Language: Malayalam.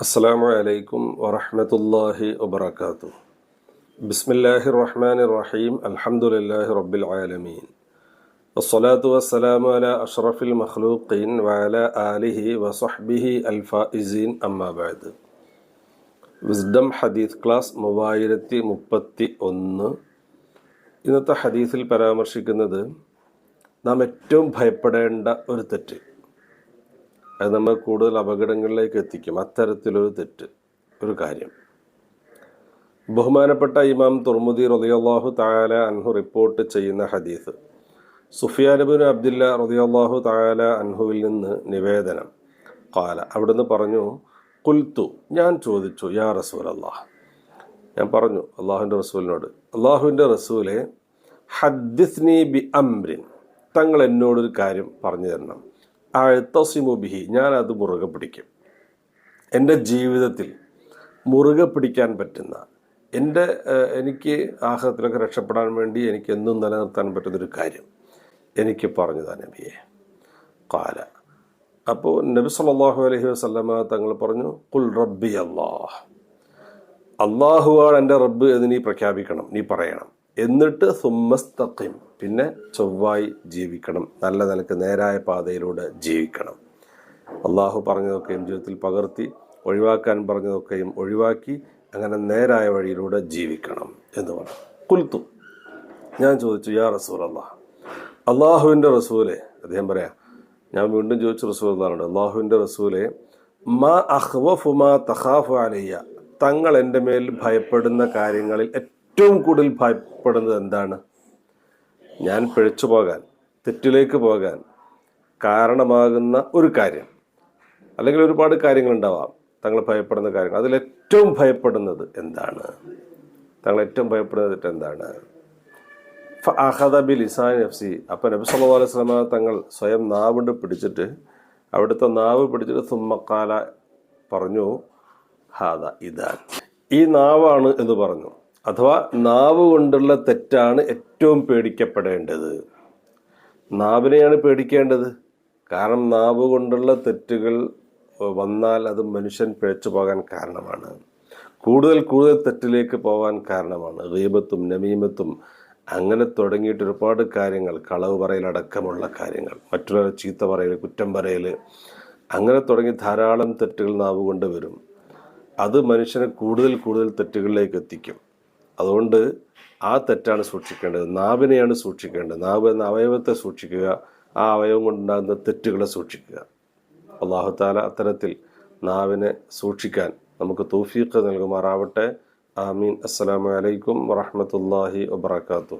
അസ്സാം വലൈക്കും വറഹമത്തല്ലാഹി വബർക്കാത്തു ബിസ്മില്ലാഹി റഹ്മാൻ റഹീം അലഹമുല്ലാഹി റബ്ബിൽ ആലമീൻ വസ്സലാത്തു വസ്സലാമു അല അഷ്റഫിൽ മഖ്ലൂഖീൻ വഅല ആലിഹി വസഹ്ബിഹി അൽഫായിസീൻ അമ്മാബാദ് വിസ്ഡം ഹദീസ് ക്ലാസ് മൂവായിരത്തി മുപ്പത്തി ഒന്ന് ഇന്നത്തെ ഹദീസിൽ പരാമർശിക്കുന്നത് നാം ഏറ്റവും ഭയപ്പെടേണ്ട ഒരു തെറ്റ്. അത് നമ്മൾ കൂടുതൽ അപകടങ്ങളിലേക്ക് എത്തിക്കും. അത്തരത്തിലൊരു തെറ്റ് ഒരു കാര്യം. ബഹുമാനപ്പെട്ട ഇമാം തുർമുദി റളിയല്ലാഹു താല അൻഹു റിപ്പോർട്ട് ചെയ്യുന്ന ഹദീസ്. സുഫിയാനബിൻ അബ്ദുല്ല റളിയല്ലാഹു താല അൻഹുവിൽ നിന്ന് നിവേദനം. കാല അവിടുന്ന് പറഞ്ഞു കുൽത്തു ഞാൻ ചോദിച്ചു യാ റസൂൽ അള്ളാഹ് ഞാൻ പറഞ്ഞു അള്ളാഹുവിന്റെ റസൂലിനോട്. അള്ളാഹുവിന്റെ റസൂലെ ഹദ്ദിസ്നി ബി അംരിൻ തങ്ങൾ എന്നോടൊരു കാര്യം പറഞ്ഞു തരണം. അഴുത്തസിമു ബിഹി ഞാൻ അത് മുറുകെ പിടിക്കും. എന്റെ ജീവിതത്തിൽ മുറുകെ പിടിക്കാൻ പറ്റുന്ന എന്റെ എനിക്ക് ആഹ്ലത്തിലൊക്കെ രക്ഷപ്പെടാൻ വേണ്ടി എനിക്ക് എന്നും നിലനിർത്താൻ പറ്റുന്നൊരു കാര്യം എനിക്ക് പറഞ്ഞു താ നബിയെ. കാല അപ്പോൾ നബി സല്ലല്ലാഹു അലഹി വസല്ലമ തങ്ങൾ പറഞ്ഞു കുൽ റബ്ബി അള്ളാഹ് അള്ളാഹുവാണ് എന്റെ റബ്ബ് എന്ന് നീ പ്രഖ്യാപിക്കണം നീ പറയണം. എന്നിട്ട് സുമ്മസ്തഖിം. പിന്നെ ചൊവ്വായി ജീവിക്കണം. നല്ല നിലയ്ക്ക് നേരായ പാതയിലൂടെ ജീവിക്കണം. അള്ളാഹു പറഞ്ഞതൊക്കെയും ജീവിതത്തിൽ പകർത്തി ഒഴിവാക്കാൻ പറഞ്ഞതൊക്കെയും ഒഴിവാക്കി അങ്ങനെ നേരായ വഴിയിലൂടെ ജീവിക്കണം എന്ന് പറഞ്ഞു. കുൽത്തു ഞാൻ ചോദിച്ചു യാ റസൂൽ അള്ളാഹ് അള്ളാഹുവിന്റെ റസൂലെ അദ്ദേഹം പറയാം ഞാൻ വീണ്ടും ചോദിച്ചു റസൂൽ അള്ളാഹുണ്ട് അള്ളാഹുവിന്റെ റസൂലെ മാ അഹ്വഫു മാ തഖാഫു അലയ്യ തങ്ങൾ എന്റെ മേൽ ഭയപ്പെടുന്ന കാര്യങ്ങളിൽ ഏറ്റവും കൂടുതൽ ഭയപ്പെടുന്നത് എന്താണ്? ഞാൻ പിഴച്ചു പോകാൻ തെറ്റിലേക്ക് പോകാൻ കാരണമാകുന്ന ഒരു കാര്യം. അല്ലെങ്കിൽ ഒരുപാട് കാര്യങ്ങളുണ്ടാവാം. തങ്ങൾ ഭയപ്പെടുന്ന കാര്യങ്ങൾ. അതിലേറ്റവും ഭയപ്പെടുന്നത് എന്താണ്? തങ്ങൾ ഏറ്റവും ഭയപ്പെടുന്നത് എന്താണ്? അഹദബി ലിസാൻ എഫ്സി അപ്പം നബി സല്ലല്ലാഹു അലൈഹി വസല്ലമ തങ്ങൾ സ്വയം നാവുണ്ട് പിടിച്ചിട്ട് അവിടുത്തെ നാവ് പിടിച്ചിട്ട് സുമ്മക്കാല പറഞ്ഞു ഹാദ ഇതാൻ ഈ നാവാണ് എന്ന് പറഞ്ഞു. അഥവാ നാവ് കൊണ്ടുള്ള തെറ്റാണ് ഏറ്റവും പേടിക്കപ്പെടേണ്ടത്. നാവിനെയാണ് പേടിക്കേണ്ടത്. കാരണം നാവ് കൊണ്ടുള്ള തെറ്റുകൾ വന്നാൽ അത് മനുഷ്യൻ പിഴച്ചു പോകാൻ കാരണമാണ്. കൂടുതൽ കൂടുതൽ തെറ്റിലേക്ക് പോകാൻ കാരണമാണ്. ഗീബത്തും നമീമത്തും അങ്ങനെ തുടങ്ങിയിട്ട് ഒരുപാട് കാര്യങ്ങൾ കളവ് പറയലടക്കമുള്ള കാര്യങ്ങൾ മറ്റുള്ളവരെ ചീത്ത പറയൽ കുറ്റം പറയൽ അങ്ങനെ തുടങ്ങി ധാരാളം തെറ്റുകൾ നാവ് കൊണ്ട് വരും. അത് മനുഷ്യനെ കൂടുതൽ കൂടുതൽ തെറ്റുകളിലേക്ക് എത്തിക്കും. അതുകൊണ്ട് ആ തെറ്റാണ് സൂക്ഷിക്കേണ്ടത്. നാവിനെയാണ് സൂക്ഷിക്കേണ്ടത്. നാവ് എന്ന അവയവത്തെ സൂക്ഷിക്കുക. ആ അവയവം കൊണ്ടുണ്ടാകുന്ന തെറ്റുകളെ സൂക്ഷിക്കുക. അള്ളാഹുത്താല അത്തരത്തിൽ നാവിനെ സൂക്ഷിക്കാൻ നമുക്ക് തൗഫീഖ് നൽകുമാറാവട്ടെ. ആമീൻ. അസ്സലാമു അലൈക്കും വറഹ്മത്തുള്ളാഹി വബറകാതുഹു.